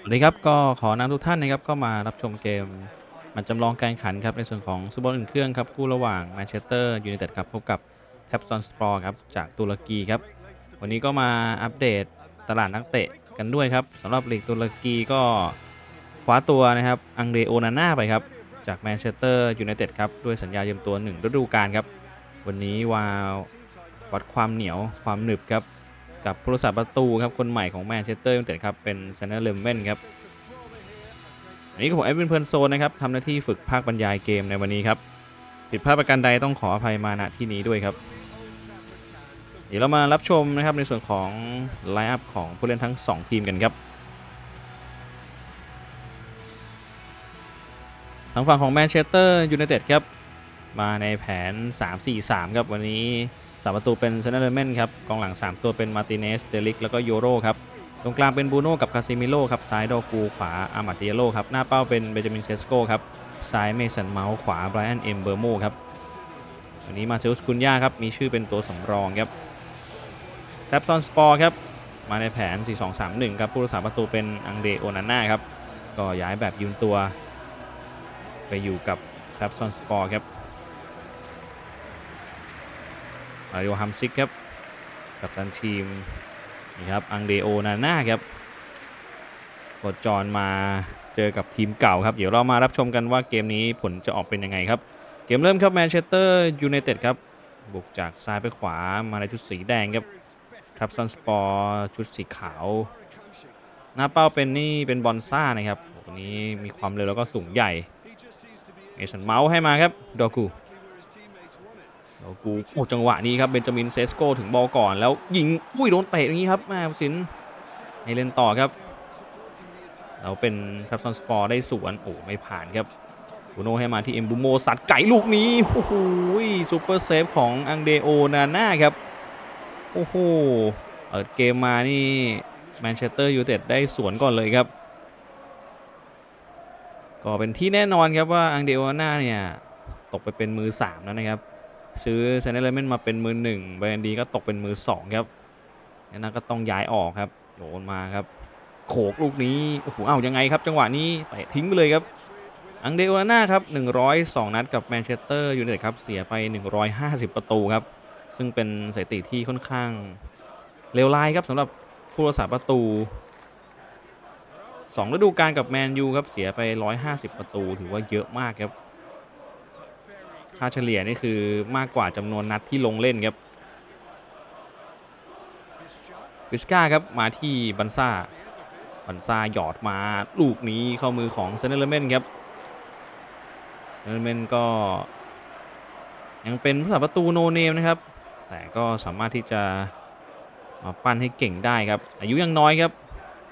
สวัสดีครับก็ขอนำทุกท่านนะครับก็มารับชมเกมมันจำลองการขันครับในส่วนของซูเปอร์อุ่นเครื่องครับคู่ระหว่างแมนเชสเตอร์ยูไนเต็ดครับพบกับแทปซอนสปอร์ครับจากตุรกีครับวันนี้ก็มาอัปเดตตลาดนักเตะกันด้วยครับสำหรับลีกตุรกีก็คว้าตัวนะครับอังเดโอนาน่าไปครับจากแมนเชสเตอร์ยูไนเต็ดครับด้วยสัญญายืมตัว 1 ฤดูกาลครับวันนี้วาวัดความเหนียวความหนึบครับ กับผู้รักษาประตูครับคนใหม่ของแมนเชสเตอร์ยูไนเต็ดครับเป็นเซนเนอร์เลมเว่นครับอันนี้ก็ผมแอดวินเพลิร์นโซนนะครับทำหน้าที่ฝึกภาคบรรยายเกมในวันนี้ครับผิดพลาดประการใดต้องขออภัยมาณที่นี้ด้วยครับ เดี๋ยวเรามารับชมนะครับในส่วนของไลน์อัพของผู้เล่นทั้ง 2 ทีมกันครับทางฝั่งของแมนเชสเตอร์ยูไนเต็ดครับมาในแผน 3-4-3 ครับวันนี้ สามประตูเป็นเซนเนอร์เมนครับกองหลัง 3 ตัวเป็นมาร์ติเนสเดลิกแล้วก็โยโรครับตรงกลางเป็นบูโน่กับคาซิมิโลครับซ้ายโดกูขวาอามาติเยโลครับหน้าเป้าเป็นเบนจามินเชสโกครับซ้ายเมสันเมาส์ขวาไบรอันเอมเบอร์โมครับวันนี้มาเซลสคุนย่าครับมีชื่อเป็นตัวสำรองครับแทปซอนสปอร์ครับมาในแผน 4-2-3-1 ครับผู้รักษาประตูเป็นอังเดโอนาน่าครับก็ย้ายแบบยืมตัว ไปอยู่กับแทปซอนสปอร์ครับ มาริโอฮัมซิกครับ กับตันทีมนี่ครับ อังเดโอนาน่าครับกดจรมาเจอกับทีมเก่าครับ เดี๋ยวเรามารับชมกันว่าเกมนี้ผลจะออกเป็นยังไงครับ เกมเริ่มครับแมนเชสเตอร์ยูไนเต็ดครับ บุกจากซ้ายไปขวามาในชุดสีแดงครับทับซันสปอร์ชุดสีขาว หน้าเป้าเป็นนี่เป็นบอลซ่านะครับโอ้โหคนนี้มีความเร็วแล้วก็สูงใหญ่เอสันเมาส์ให้มาครับดอกู แล้วกูโอ้จังหวะนี้ครับเบนจามินเซสโกถึงบอลก่อนแล้วยิงอุ้ยโดนเตะอย่างนี้ครับแม่สินให้เล่นต่อครับแล้วเป็นทับซอนสปอร์ได้สวนโอ้ไม่ผ่านครับบูโนให้มาที่เอ็มบูโมสัดไก่ลูกนี้โอ้โหซูเปอร์เซฟของอังเดโอนาน่าครับโอ้โหเปิดเกมมานี่แมนเชสเตอร์ยูไนเต็ดได้สวนก่อนเลยครับ ก็เป็นที่แน่นอนครับว่าอังเดโอนาน่าเนี่ยตกไปเป็นมือสามแล้วนะครับ ซื้อเซนเนเลเมนมาเป็นมือหนึ่งแบรนดีก็ตกเป็นมือสองครับนั่นก็ต้องย้ายออกครับโยนมาครับ โขกลูกนี้โอ้โหอ้ายังไงครับ จังหวะนี้เตะทิ้งไปเลยครับ อังเดโอนาน่าครับ 102 นัดกับแมนเชสเตอร์ยูไนเต็ดครับเสียไป 150 ประตูครับ ซึ่งเป็นสถิติที่ค่อนข้างเลวร้ายครับสำหรับผู้รักษาประตู2ฤดูกาลกับแมนยูครับเสียไป 150 ประตูถือว่าเยอะมากครับ ค่าเฉลี่ยนี่คือมากกว่าจำนวนนัดที่ลงเล่นครับวิสกาครับมาที่บันซ่าบันซ่าหยอดมาลูกนี้เข้ามือของเซนเนอร์เมนครับเซนเนอร์เมนก็ ยังเป็นผู้สาประตูโนเนมนะครับ แต่ก็สามารถที่จะมาปั้นให้เก่งได้ครับ อายุยังน้อยครับ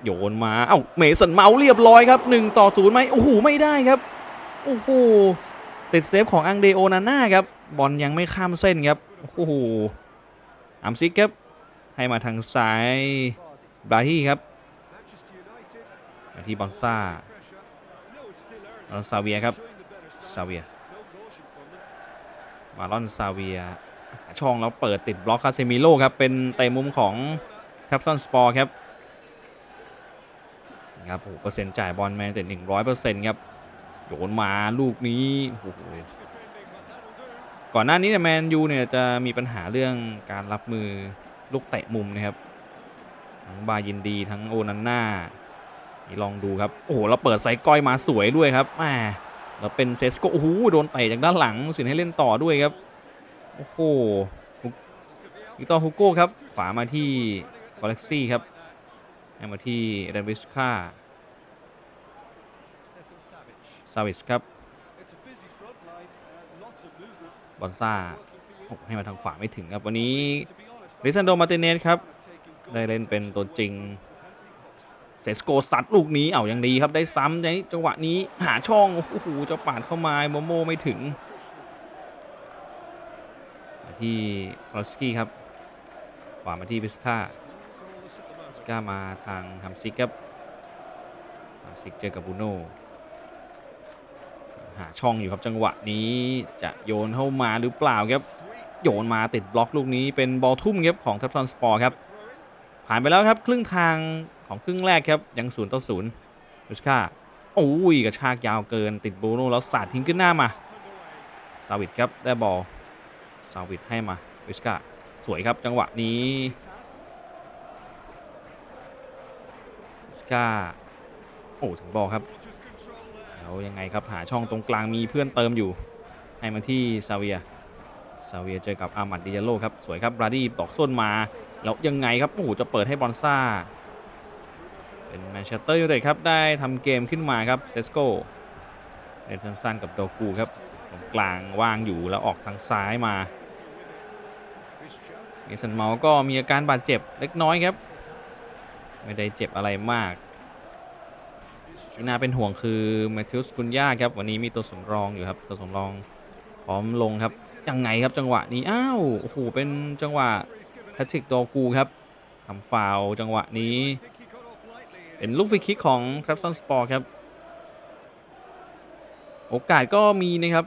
โยนมา เอ้าเมสันเมาส์เรียบร้อยครับ1ต่อ0ไหมโอ้โหไม่ได้ครับ โอ้โห ติดเซฟของอังเดโอนาน่าครับ บอลยังไม่ข้ามเส้นครับ โอ้โหอัมซิกครับ ให้มาทางซ้ายบราฮีครับมาที่บอลซ่าบอลซาเวียครับ ซาเวีย มาลอนซาเวีย ช่องแล้วเปิดติดบล็อกคาเซมิโลครับ เป็นเตะมุมของแคปซันสปอร์ครับนะครับโอ้โหเปอร์เซ็นต์จ่ายบอลแมนแต่หนึ่งร้อยเปอร์เซ็นต์ครับ โยนมาลูกนี้โอ้โหก่อนหน้านี้เนี่ยแมนยูเนี่ยจะมีปัญหาเรื่องการรับมือลูกเตะมุมนะครับ ทั้งบายินดีทั้งโอนันน่าลองดูครับ โอ้โห เราเปิดไซก้อยมาสวยด้วยครับแหมแล้วเป็นเซสโกโอ้โหโดนเตะจากด้านหลังสินให้เล่นต่อด้วยครับ โอ้โหวิกตอร์ฮูโก้ครับขวามาที่กอเล็กซี่ครับให้มาที่เดนวิสค่า ซาวิสครับบอลซ่าโอ้ให้มาทางขวาไม่ถึงครับ วันนี้ริซันโดมาร์ติเนสครับได้เล่นเป็นตัวจริงเซสโกสัดลูกนี้เอาอย่างดีครับได้ซ้ำในจังหวะนี้หาช่องโอ้โหจะปาดเข้ามาโมโมไม่ถึงมาที่คลอสกี้ครับขวามาที่บิสกาบิสกามาทางฮัมซิกครับฮัมซิกเจอกับบูโน่ หาช่องอยู่ครับจังหวะนี้จะโยนเข้ามาหรือเปล่าครับ โยนมาติดบล็อกลูกนี้เป็นบอลทุ่มครับของทัพทอนสปอร์ครับ ผ่านไปแล้วครับครึ่งทางของครึ่งแรกครับยังศูนย์ต่อศูนย์วิสกาโอ้ยกระชากยาวเกินติดบูโน่แล้วสาดทิ้งขึ้นหน้ามาซาวิดครับได้บอลซาวิดให้มาวิสกาสวยครับจังหวะนี้วิสกาโอ้ถึงบอลครับ แล้วยังไงครับหาช่องตรงกลางมีเพื่อนเติมอยู่ ให้มาที่ซาเวียซาเวียเจอกับอามัดดิยาโลครับสวยครับบราดี้ตอกส้นมา แล้วยังไงครับโอ้โหจะเปิดให้บอนซ่า เป็นแมนเชสเตอร์ยูไนเต็ดครับได้ทำเกมขึ้นมาครับเซสโกเล่นสั้นกับโดกูครับตรงกลางว่างอยู่แล้วออกทางซ้ายมาเมสันเมาก็มีอาการบาดเจ็บเล็กน้อยครับ ไม่ได้เจ็บอะไรมาก ที่น่าเป็นห่วงคือแมทธิวสกุนย่าครับ วันนี้มีตัวสำรองอยู่ครับ ตัวสำรองพร้อมลงครับ ยังไงครับจังหวะนี้ อ้าว โอ้โห เป็นจังหวะแพทริกโดกูครับทำฟาวจังหวะนี้ เป็นลูกฟรีคิกของทรัพซันสปอร์ครับ โอกาสก็มีนะครับ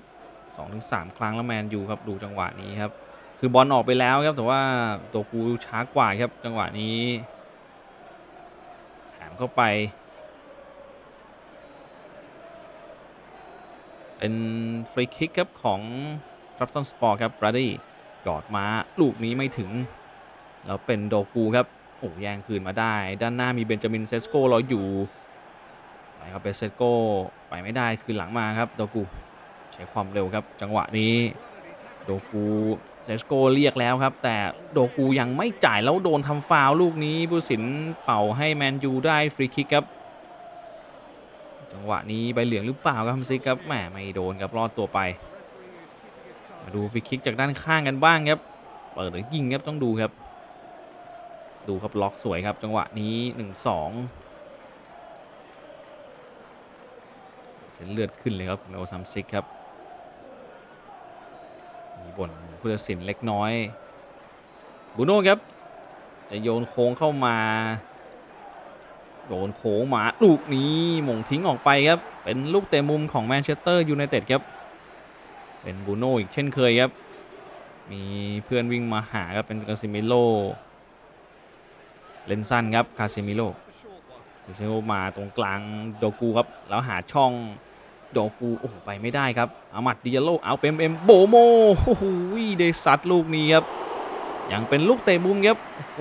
2-3 ครั้งแล้วแมนยูครับดูจังหวะนี้ครับ คือบอลออกไปแล้วครับแต่ว่าโดกูช้ากว่าครับจังหวะนี้แถมเข้าไป เป็นฟรีคิกครับของรับซันสปอร์ครับบราดี้กอดมาลูกนี้ไม่ถึง แล้วเป็นโดกูครับ โอ้แย่งคืนมาได้ ด้านหน้ามีเบนจามินเซสโกรออยู่ไปครับเบนเซสโกไปไม่ได้คืนหลังมาครับโดกูใช้ความเร็วครับ จังหวะนี้โดกูเซสโกเรียกแล้วครับ แต่โดกูยังไม่จ่ายแล้วโดนทำฟาวล์ลูกนี้ผู้สินเป่าให้แมนยูได้ฟรีคิกครับ จังหวะนี้ใบเหลืองหรือเปล่าครับฮัมซิกครับแหมไม่โดนครับรอดตัวไป มาดูฟรีคิกจากด้านข้างกันบ้างครับเปิดหรือยิงครับต้องดูครับ ดูครับล็อกสวยครับจังหวะนี้1-2เส้นเลือดขึ้นเลยครับโอซัมซิกครับมีบ่นผู้ตัดสินเล็กน้อยบูโน่ครับจะโยนโค้งเข้ามา โดนโค้งหมาลูกนี้หม่งทิ้งออกไปครับ เป็นลูกเตะมุมของแมนเชสเตอร์ยูไนเต็ดครับ เป็นบูโน่อีกเช่นเคยครับ มีเพื่อนวิ่งมาหาครับเป็นคาซิมิโลเลนสั้นครับคาซิมิโลเชโมาตรงกลางโดกูครับ แล้วหาช่องโดกูโอ้โหไปไม่ได้ครับอามัดดิยาโลเอาเป็นเอ็มโบโมโอ้โหได้ซัดลูกนี้ครับยังเป็นลูกเตะมุมครับโอ้โห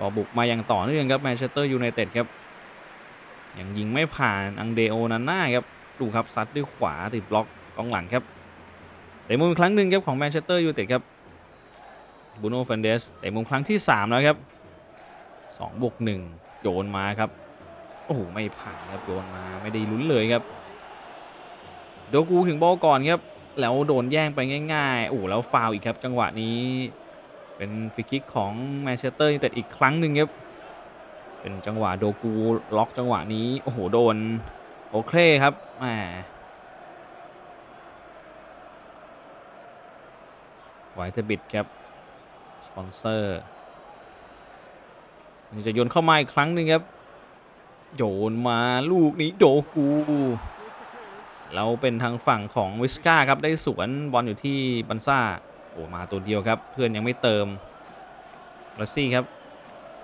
ก็บุกมาอย่างต่อเนื่องครับแมนเชสเตอร์ยูไนเต็ดครับยังยิงไม่ผ่านอังเดโอนาน่าครับดูครับซัดด้วยขวาติดบล็อกกองหลังครับแต่มุมอีกครั้งหนึ่งครับของแมนเชสเตอร์ยูไนเต็ดครับบูโน่เฟนเดสแต่มุมครั้งที่ 3 แล้วครับ2บวก1โยนมาครับโอ้โหไม่ผ่านครับโยนมาไม่ได้ลุ้นเลยครับโดกูถึงบอลก่อนครับแล้วโดนแย่งไปง่ายๆโอ้แล้วฟาวอีกครับจังหวะนี้ เป็นฟรีคิกของแมนเชสเตอร์ยูไนเต็ดอีกครั้งหนึ่งครับเป็นจังหวะโดกูล็อกจังหวะนี้ โอ้โห โดน โอเคครับแหมไวท์เทอร์บิดครับ สปอนเซอร์นี่จะโยนเข้ามาอีกครั้งหนึ่งครับ โยนมาลูกนี้โดกูแล้วเป็นทางฝั่งของวิสกาครับ ได้สวนบอลอยู่ที่บันซ่า อ้มาตัวเดียวครับ เพื่อนยังไม่เติมลัสซี่ครับ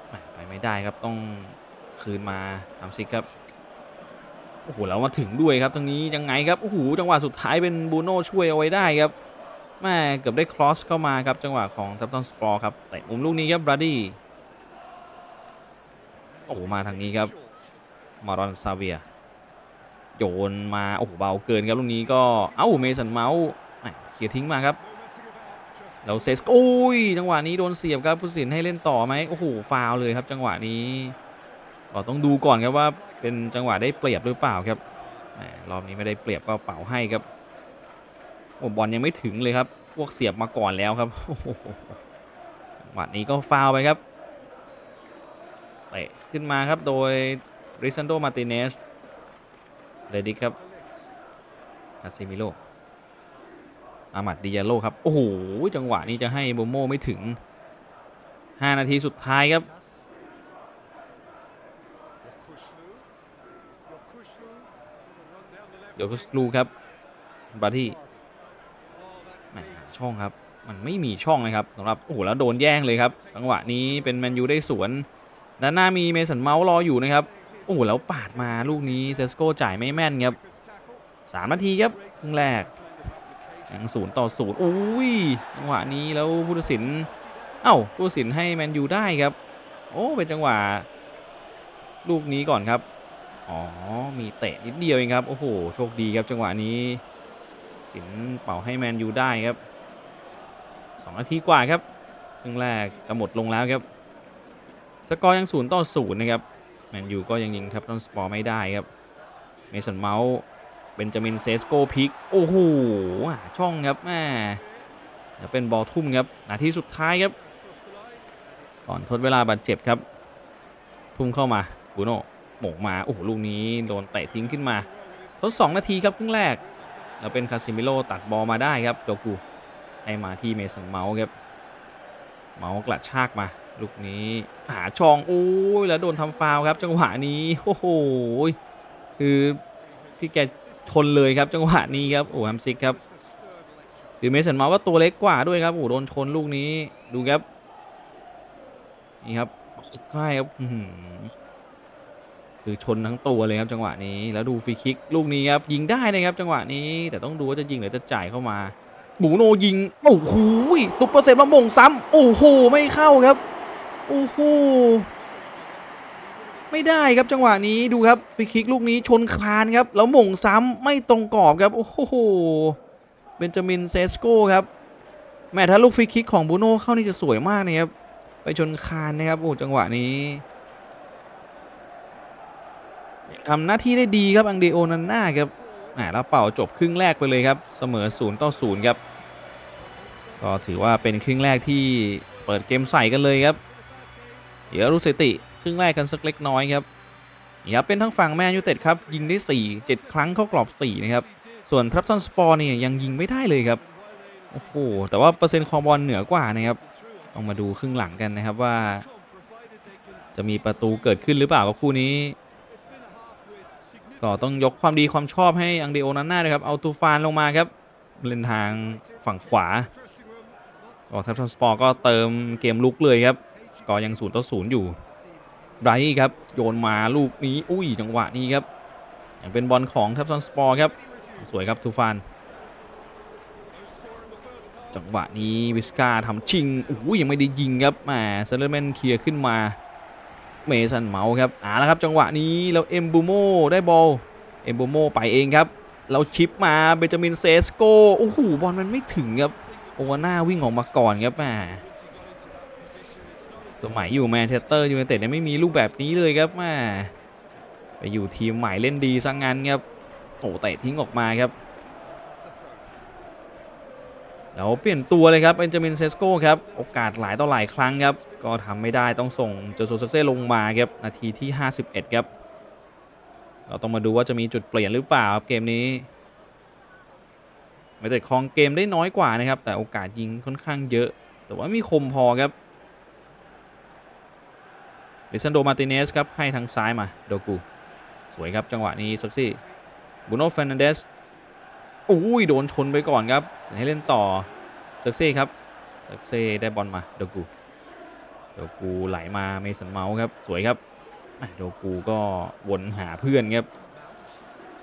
แหม่ไปไม่ได้ครับต้องคืนมาทำซิกครับโอ้โหแล้วมาถึงด้วยครับตรงนี้ยังไงครับโอ้โหจังหวะสุดท้ายเป็นบูโน่ช่วยเอาไว้ได้ครับแม่เกือบได้ครอสเข้ามาครับจังหวะของทัพตันสปอร์ครับแต่มุมลูกนี้ครับบราดี้โอ้โหมาทางนี้ครับมารอนซาเวียโยนมาโอ้โหเบาเกินครับลูกนี้ก็เอ้าเมสันเมาส์เคลียร์ทิ้งมาครับ แล้วเซสโอ้ยจังหวะนี้โดนเสียบครับผู้สินให้เล่นต่อไหมโอ้โหฟาวเลยครับ จังหวะนี้ก็ต้องดูก่อนครับว่าเป็นจังหวะได้เปรียบหรือเปล่าครับรอบนี้ไม่ได้เปรียบก็เป่าให้ครับโอ้บอลยังไม่ถึงเลยครับพวกเสียบมาก่อนแล้วครับจังหวะนี้ก็ฟาวไปครับเตะขึ้นมาครับโดยริซันโดมาติเนสเรดิกครับคาซิมิโล อามัดดิยาโลครับ โอ้โห จังหวะนี้จะให้โบโมไม่ถึง 5 นาทีสุดท้ายครับ เดี๋ยวก็ลูครับบาที่ช่องครับ มันไม่มีช่องนะครับสำหรับโอ้โหแล้วโดนแย่งเลยครับ จังหวะนี้เป็นแมนยูได้สวน ด้านหน้ามีเมสันเมาส์รออยู่นะครับ โอ้โหแล้วปาดมาลูกนี้เซสโก้จ่ายไม่แม่นครับสามนาทีครับครึ่งแรก ศูนย์ต่อศูนย์โอ้ยจังหวะนี้แล้วผู้ตัดสิน เอ้าผู้ตัดสินให้แมนยูได้ครับ โอ้เป็นจังหวะลูกนี้ก่อนครับ อ๋อ มีเตะนิดเดียวเองครับ โอ้โห โชคดีครับจังหวะนี้ สินเป่าให้แมนยูได้ครับสองนาทีกว่าครับครึ่งแรกจะหมดลงแล้วครับ สกอร์ยังศูนย์ต่อศูนย์นะครับ แมนยูก็ยังยิงครับต้นสปอร์ไม่ได้ครับ เมสันเมาส์ เบนจามินเซสโกพิก โอ้โหช่องครับแม่จะเป็นบอลทุ่มครับ นาทีสุดท้ายครับ ก่อนทดเวลาบาดเจ็บครับ ทุ่มเข้ามาบูโน่หม่งมา โอ้โห ลูกนี้โดนเตะทิ้งขึ้นมา ทด 2 นาทีครับครึ่งแรก แล้วเป็นคาซิมิโลตัดบอลมาได้ครับโดกูให้มาที่เมสันเมาส์ครับ เมาส์กระชากมา ลูกนี้หาช่องโอ้ยแล้วโดนทำฟาวครับ จังหวะนี้ โอ้โห คือพี่แก ชนเลยครับจังหวะนี้ครับโอ้แฮมซิกครับคือเมสันมาส์ก็ตัวเล็กกว่าด้วยครับโอ้โดนชนลูกนี้ดูครับนี่ครับใช่ครับคือชนทั้งตัวเลยครับจังหวะนี้แล้วดูฟรีคิกลูกนี้ครับยิงได้นะครับ จังหวะนี้ แต่ต้องดูว่าจะยิงหรือจะจ่ายเข้ามาบูโนยิงโอ้โหตุกเปอร์เซ็นต์มามงซ้ำโอ้โหไม่เข้าครับโอ้โห ไม่ได้ครับจังหวะนี้ดูครับฟรีคิกลูกนี้ชนคานครับ แล้วหมงซ้ำไม่ตรงกรอบครับ โอ้โหเบนจามินเซสโก้ครับแม้ถ้าลูกฟรีคิกของบูโน่เข้านี่จะสวยมากนะครับไปชนคานนะครับโอ้จังหวะนี้ทำหน้าที่ได้ดีครับอังเดโอนันน่าครับอ่าแล้วเป่าจบครึ่งแรกไปเลยครับ เสมอ0ต่อ0ครับก็ถือว่าเป็นครึ่งแรกที่เปิดเกมใส่กันเลยครับเดี๋ยวรู้สติ รึ่งแรกกันสักเล็กน้อยครับนี่ครับเป็นทั้งฝั่งแมนยูเต็ดครับ ยิงได้ 4 7 ครั้งเข้ากรอบ 4 นะครับ ส่วนทรัพซันสปอร์เนี่ยยังยิงไม่ได้เลยครับ โอ้โห แต่ว่าเปอร์เซ็นต์คองบอลเหนือกว่านะครับต้องมาดูครึ่งหลังกันนะครับว่า จะมีประตูเกิดขึ้นหรือเปล่ากับคู่นี้ ก็ต้องยกความดีความชอบให้อังเดโอนันน่านะครับ เอาตูฟานลงมาครับเล่นทางฝั่งขวาออก็ทัพทันสปอร์ก็เติมเกมลุกเลยครับ สกอร์ยังศูนย์ต่อศูนย์อยู่ ไบรท์ครับ โยนมาลูกนี้ อุ้ย จังหวะนี้ครับยังเป็นบอลของทัพทันสปอร์ครับ สวยครับตูฟาน จังหวะนี้วิสกาทำชิงอุ้ยยังไม่ได้ยิงครับแหมเซเลอร์แมนเคลียร์ขึ้นมาเมสันเมาส์ครับอ่าแล้วครับจังหวะนี้แล้วเอมบูโมได้บอลเอมบูโมไปเองครับ เราชิปมาเบนจามินเซสโกโอ้โหบอลมันไม่ถึงครับโอวาน่าวิ่งออกมาก่อนครับแหม สมัยอยู่แมนเชสเตอร์ยูไนเต็ดเนี่ยไม่มีลูกแบบนี้เลยครับแหมไปอยู่ทีมใหม่เล่นดีซะงงั้นครับโอ้เตะทิ้งออกมาครับแล้วเปลี่ยนตัวเลยครับเบนจามินเซสโก้ครับโอกาสหลายต่อหลายครั้งครับก็ทำไม่ได้ต้องส่งเจโซซักเซ่ลงมาครับนาทีที่ 51 ครับ เราต้องมาดูว่าจะมีจุดเปลี่ยนหรือเปล่าครับเกมนี้ไม่แต่ครองเกมได้น้อยกว่านะครับแต่โอกาสยิงค่อนข้างเยอะ แต่ว่ามีคมพอครับ ลิซันโดมาติเนสครับให้ทางซ้ายมาโดกู สวยครับจังหวะนี้ซักซี่บูโน่เฟรนันเดสอุ้ยโดนชนไปก่อนครับให้เล่นต่อซักซี่ครับซักซี่ได้บอลมาโดกูโดกูไหลมาเมสันเมาส์ครับสวยครับโดกูก็วนหาเพื่อนครับ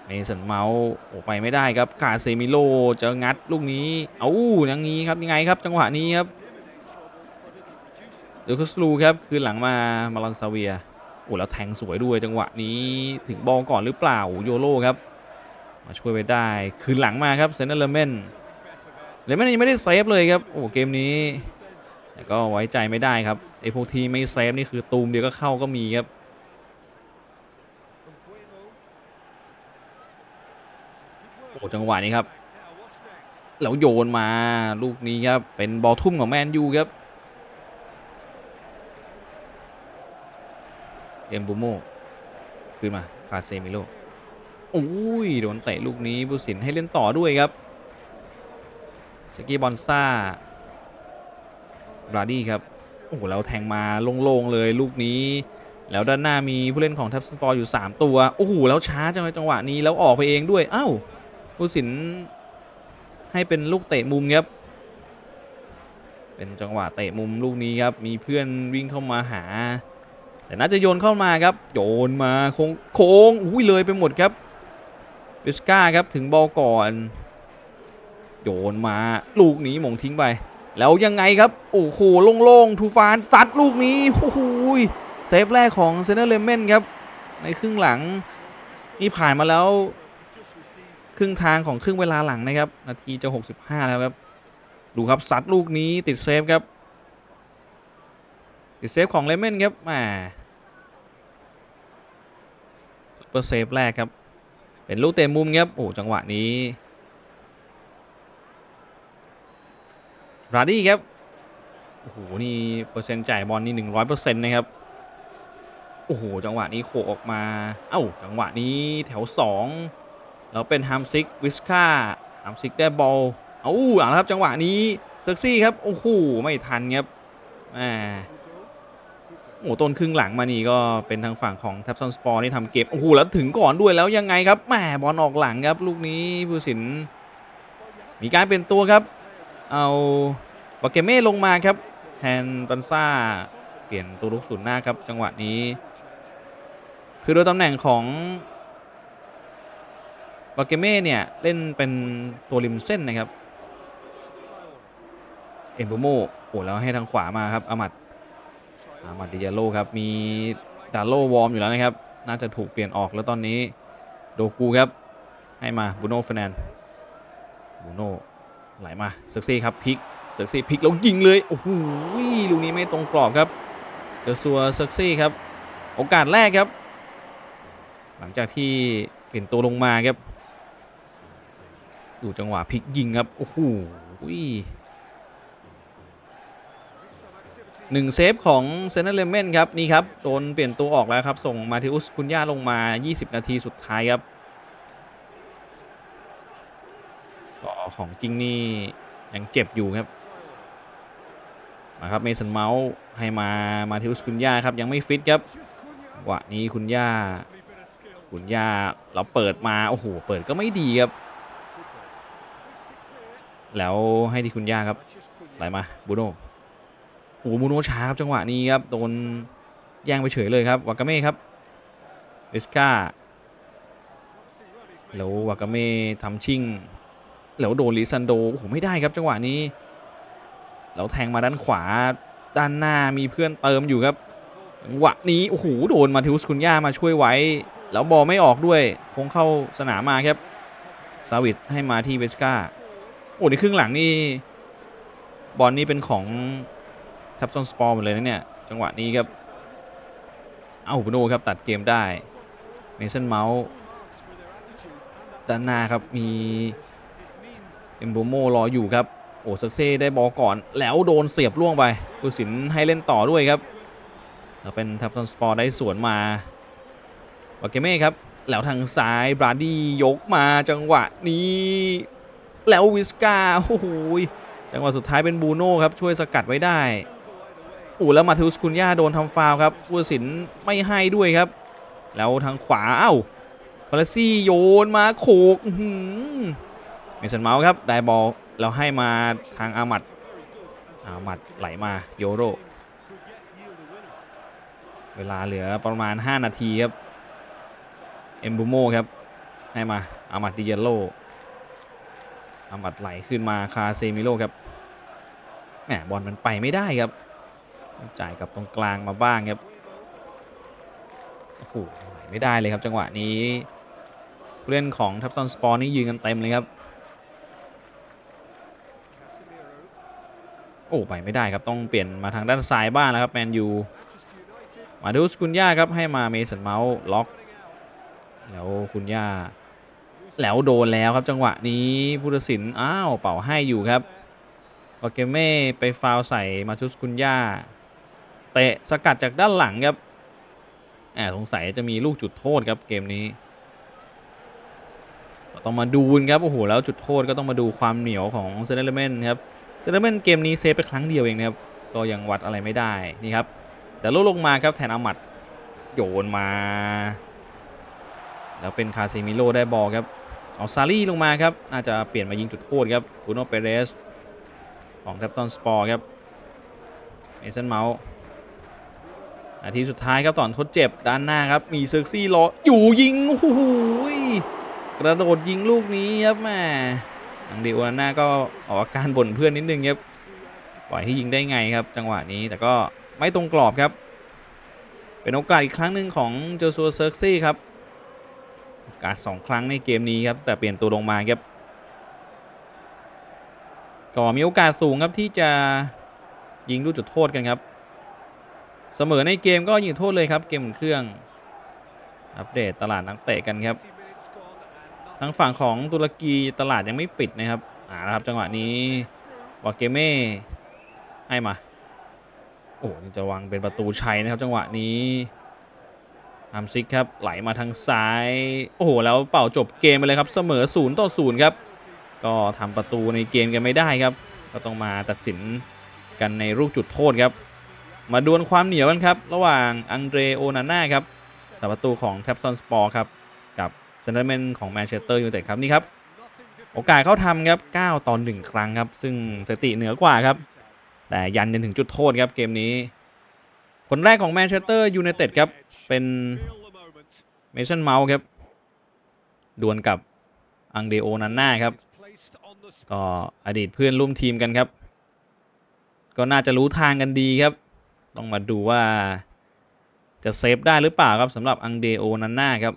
เมสันเมาส์โอไปไม่ได้ครับคาเซมิโลจะงัดลูกนี้ เอาอย่างนี้ครับยังไงครับจังหวะนี้ครับ เดลคุสลูครับคืนหลังมามาลอนซาเวียโอ้แล้วแทงสวยด้วยจังหวะนี้ถึงบอลก่อนหรือเปล่าโยโร่ครับ มาช่วยไว้ได้คืนหลังมาครับเซนเนอร์เลเมนเลเมนยังไม่ได้เซฟเลยครับโอ้เกมนี้แต่ก็ไว้ใจไม่ได้ครับไอพวกที่ไม่เซฟนี่คือตูมเดียวก็เข้าก็มีครับโอ้จังหวะนี้ครับแล้วโยนมาลูกนี้ครับเป็นบอลทุ่มของแมนยูครับ เอ็มบูโมขึ้นมาคาเซมิโลโอ้ยโดนเตะลูกนี้บุสินให้เล่นต่อด้วยครับสกีบอนซ่าบราดี้ครับโอ้โหแล้วแทงมาโล่งๆเลยลูกนี้ แล้วด้านหน้ามีผู้เล่นของทัพสปอร์อยู่ 3 ตัวโอ้โหแล้วช้าจังเลยจังหวะนี้แล้วออกไปเองด้วยเอ้าผู้สินให้เป็นลูกเตะมุมครับเป็นจังหวะเตะมุมลูกนี้ครับมีเพื่อนวิ่งเข้ามาหา แต่น่าจะโยนเข้ามาครับ โยนมาโค้งโค้งอุ้ยเลยไปหมดครับวิสก้าครับถึงบอลก่อน โยนมาลูกนี้หมงทิ้งไป แล้วยังไงครับ โอ้โหโล่งๆทูฟานซัดลูกนี้โอ้โหเซฟแรกของเซนเนอร์เลเมนครับ ในครึ่งหลังนี่ผ่านมาแล้ว ครึ่งทางของครึ่งเวลาหลังนะครับ นาทีจะ 65 แล้วครับ ดูครับซัดลูกนี้ติดเซฟครับ ติดเซฟของเลเมนครับแหมซุปเปอร์เซฟแรกครับ เป็นลูกเตะมุมครับ โอ้จังหวะนี้ราดี้ครับ โอ้โห นี่เปอร์เซ็นต์จ่ายบอลนี่100%นต์นะครับ โอ้โห จังหวะนี้โขกออกมา เอ้า จังหวะนี้แถว2แล้วเป็นฮัมซิกวิสค่าฮัมซิกได้บอล เอ้าเอาละครับ จังหวะนี้เซ็กซี่ครับ โอ้โห ไม่ทันครับแหม โอ้โหต้นครึ่งหลังมานี่ก็เป็นทางฝั่งของแท็บซันสปอร์ที่ทำเก็บโอ้โหแล้วถึงก่อนด้วยแล้วยังไงครับแหมบอลออกหลังครับ ลูกนี้ผู้สิน มีการเปลี่ยนตัวครับ เอาบาเกเม่ลงมาครับ แทนปันซ่า เปลี่ยนตัวลุกศูนย์หน้าครับ จังหวะนี้ คือโดยตำแหน่งของบาเกเม่เนี่ย เล่นเป็นตัวริมเส้นนะครับ เอ็มโบโมโอ้แล้วให้ทางขวามาครับอามัด อามัดดิยาโลครับ มีดาโลวอร์มอยู่แล้วนะครับ น่าจะถูกเปลี่ยนออกแล้วตอนนี้ โดกูครับ ให้มาบูโน่ฟนันบูโน่ไหลมาเซ็กซี่ครับพิกเซ็กซี่พิกแล้วยิงเลย โอ้โหลูกนี้ไม่ตรงกรอบครับเดอซัวเซ็กซี่ครับ โอกาสแรกครับ หลังจากที่เปลี่ยนตัวลงมาครับ ดูจังหวะพลิกยิงครับ โอ้โห หนึ่งเซฟของเซนเนอร์เลเมนครับ นี่ครับโดนเปลี่ยนตัวออกแล้วครับ ส่งมาทิอุสคุนย่าลงมา 20 นาทีสุดท้ายครับก็ของจริงนี่ยังเจ็บอยู่ครับมาครับเมสันเมาส์ให้มามาทิอุสคุนย่าครับ ยังไม่ฟิตครับวะนี้คุณย่า คุณย่าเราเปิดมาโอ้โหเปิดก็ไม่ดีครับ แล้วให้ที่คุณย่าครับไหลมาบูโน่ โอ้โหบูโนช้าครับจังหวะนี้ครับโดนแย่งไปเฉยเลยครับวากาเม่ครับเอสกาแล้ววากาเม่ทำชิ่งแล้วโดนลิซันโดโอ้โหไม่ได้ครับจังหวะนี้แล้วแทงมาด้านขวาด้านหน้ามีเพื่อนเติมอยู่ครับจังหวะนี้โอ้โหโดนมาทิวสคุนย่ามาช่วยไว้ แล้วบอลไม่ออกด้วยคงเข้าสนามมาครับซาวิดให้มาที่เวสกาโอ้ในครึ่งหลังนี่บอลนี่เป็นของ ทับซอนสปอร์หมดเลยนะเนี่ย จังหวะนี้ครับ เอ้าบูโน่ครับตัดเกมได้เมสันเมาส์ด้านหน้าครับมีเอ็มโบโมรออยู่ครับ โอ้ซักเซ่ได้บอลก่อน แล้วโดนเสียบล่วงไปผู้สินให้เล่นต่อด้วยครับแล้วเป็นทับซอนสปอร์ได้สวนมาวาเกเม่ครับแล้วทางซ้ายบราดี้ยกมาจังหวะนี้ แล้ววิสกาโอ้โหจังหวะสุดท้ายเป็นบูโน่ครับช่วยสกัดไว้ได้ อู้แล้วมาทิวสคุนย่าโดนทำฟาวครับผู้สินไม่ให้ด้วยครับ แล้วทางขวาเอ้าพาลซี่โยนมาโขกหือเมสันเมาส์ครับได้บอลแล้วให้มาทางอามัดอามัดไหลมาโยโร เวลาเหลือประมาณ 5 นาทีครับเอมบูโมครับให้มาอามัดดิเยโลอามัดไหลขึ้นมาคาเซมิโลครับแหมบอลมันไปไม่ได้ครับ จ่ายกับตรงกลางมาบ้างครับโอ้โหไหลไม่ได้เลยครับจังหวะนี้ผู้เล่นของทับซอนสปอร์นี่ยืนกันเต็มเลยครับ โอ้ไปไม่ได้ครับต้องเปลี่ยนมาทางด้านซ้ายบ้างแล้วครับแมนยูมาดูสกุนย่าครับให้มาเมสันเมาส์ล็อก แล้วคุณย่าแล้วโดนแล้วครับจังหวะนี้ผู้ตัดสินอ้าวเป่าให้อยู่ครับบาเกเม่ไปฟาวใส่มาชุสกุนย่า เตะสกัดจากด้านหลังครับแอบสงสัยจะมีลูกจุดโทษครับเกมนี้ต้องมาดูครับโอ้โหแล้วจุดโทษก็ต้องมาดูความเหนียวของเซเลเมนครับเซเลเมนเกมนี้เซฟไปครั้งเดียวเองนะครับก็ยังวัดอะไรไม่ได้นี่ครับ แต่ลดลงมาครับแทนอามัดโยนมา แล้วเป็นคาเซมิโลได้บอลครับเอาซารี่ลงมาครับน่าจะเปลี่ยนมายิงจุดโทษครับบูโนเปเรสของแทปตันสปอร์ครับเอเซนเมาส์ นาทีสุดท้ายครับตอนทดเจ็บด้านหน้าครับ มีเซอร์ซี่รออยู่ยิงโอ้โหยกระโดดยิงลูกนี้ครับแม่อังดโอนาน่าก็ออกอาการบ่นเพื่อนนิดนึงครับปล่อยให้ยิงได้ไงครับ จังหวะนี้แต่ก็ไม่ตรงกรอบครับ เป็นโอกาสอีกครั้งหนึ่งของโจซัวเซิร์ซี่ครับโอกาสสองครั้งในเกมนี้ครับ แต่เปลี่ยนตัวลงมาครับก็มีโอกาสสูงครับที่จะยิงลูกจุดโทษกันครับ เสมอในเกมก็ยิงโทษเลยครับเกมอุ่นเครื่อง อัปเดตตลาดนักเตะกันครับทางฝั่งของตุรกีตลาดยังไม่ปิดนะครับอ่านะครับ จังหวะนี้วาเกเม่ให้มาโอ้จะวางเป็นประตูชัยนะครับ จังหวะนี้ทำซิกครับไหลมาทางซ้าย โอ้โห แล้วเป่าจบเกมไปเลยครับ เสมอ0ต่อ0ครับ ก็ทำประตูในเกมกันไม่ได้ครับ ก็ต้องมาตัดสินกันในลูกจุดโทษครับ มาดวลความเหนียวกันครับ ระหว่างอังเดรโอนาน่าครับสาประตูของแท็บซอนสปอร์ครับ กับเซนเตอร์แมนของแมนเชสเตอร์ยูไนเต็ดครับนี่ครับ โอกาสเข้าทำครับ 9 ต่อ 1 ครั้งครับ ซึ่งสถิติเหนือกว่าครับ แต่ยันจนถึงจุดโทษครับเกมนี้คนแรกของแมนเชสเตอร์ยูไนเต็ดครับ เป็นเมสันเมาส์ครับ ดวลกับอังเดโอนาน่าครับ ก็อดีตเพื่อนร่วมทีมกันครับ ก็น่าจะรู้ทางกันดีครับ ต้องมาดูว่าจะเซฟได้หรือเปล่าครับสำหรับอังเดโอนาน่าครับ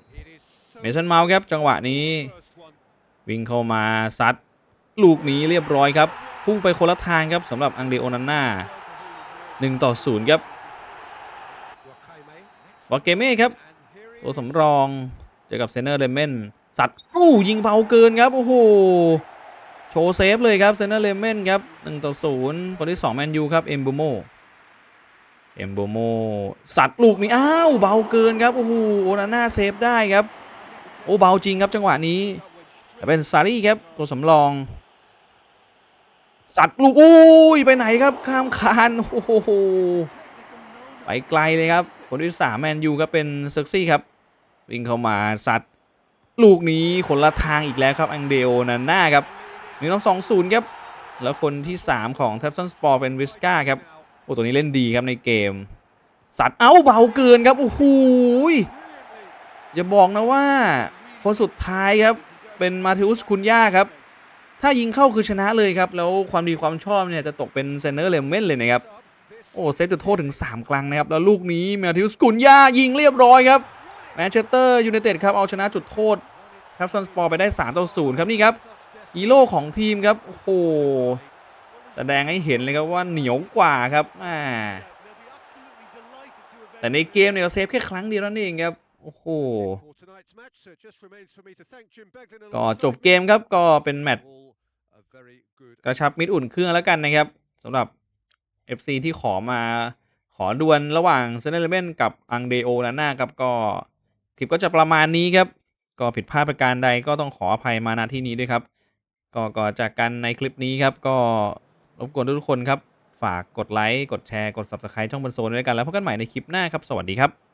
เมสันเมาส์ครับจังหวะนี้ วิ่งเข้ามาซัดลูกนี้เรียบร้อยครับพุ่งไปคนละทางครับสำหรับอังเดโอนาน่า1ต่อ0ครับวาเกเม่ครับตัวสำรองเจอกับเซนเนอร์เลเมนสัตว์อู้ยิงเบาเกินครับโอ้โหโชว์เซฟเลยครับเซนเนอร์เลเมนครับ1ต่อ0คนที่2แมนยูครับเอมบูโม เอมโบโมสัตว์ลูกนี้อ้าวเบาเกินครับโอ้โหโอนาน่าเซฟได้ครับ โอ้เบาจริงครับจังหวะนี้แต่เป็นซารี่ครับตัวสำรอง สัตว์ลูกอุ้ยไปไหนครับข้ามคานโอ้โหไปไกลเลยครับคนที่สามแมนยูก็เป็นเซ็กซี่ครับ วิ่งเข้ามาสัตว์ลูกนี้คนละทางอีกแล้วครับอังเดโอนันน่าครับมีน้องสองศูนย์ครับแล้วคนที่3ของแท p ซันสปอร์เป็นวิสกาครับ โอ้ตัวนี้เล่นดีครับในเกม สัตว์เอ้าเบาเกินครับโอ้โหอย่าบอกนะว่าคนสุดท้ายครับเป็นมาเทอุสคุนย่าครับ ถ้ายิงเข้าคือชนะเลยครับ แล้วความดีความชอบเนี่ยจะตกเป็นเซนเนอร์เลมเมนเลยนะครับ โอ้เซตจุดโทษถึง 3 ครั้งนะครับ แล้วลูกนี้มาเทิวสกุนย่ายิงเรียบร้อยครับแมนเชสเตอร์ยูไนเต็ดครับเอาชนะจุดโทษแคปซันสปอร์ไปได้3ต่อ0ครับนี่ครับฮีโร่ของทีมครับโอ้ แสดงให้เห็นเลยครับว่าเหนียวกว่าครับอ่าแต่ในเกมเนี่ยก็เซฟแค่ครั้งเดียวนั่นเองครับโอ้โหก็จบเกมครับก็เป็นแมตช์กระชับมิตรอุ่นเครื่องแล้วกันนะครับสำหรับ FC ที่ขอมาขอดวลระหว่างเซนเนอร์เลเมนกับอังเดโอนาน่าครับก็คลิปก็จะประมาณนี้ครับก็ผิดพลาดประการใดก็ต้องขออภัยมาณที่นี้ด้วยครับ ก็ก่อนจากกันในคลิปนี้ครับก็ รบกวนทุกคนครับ ฝากกดไลค์ กดแชร์ กด Subscribe ช่องบนโซนด้วยกันแล้วพบกันใหม่ในคลิปหน้าครับ สวัสดีครับ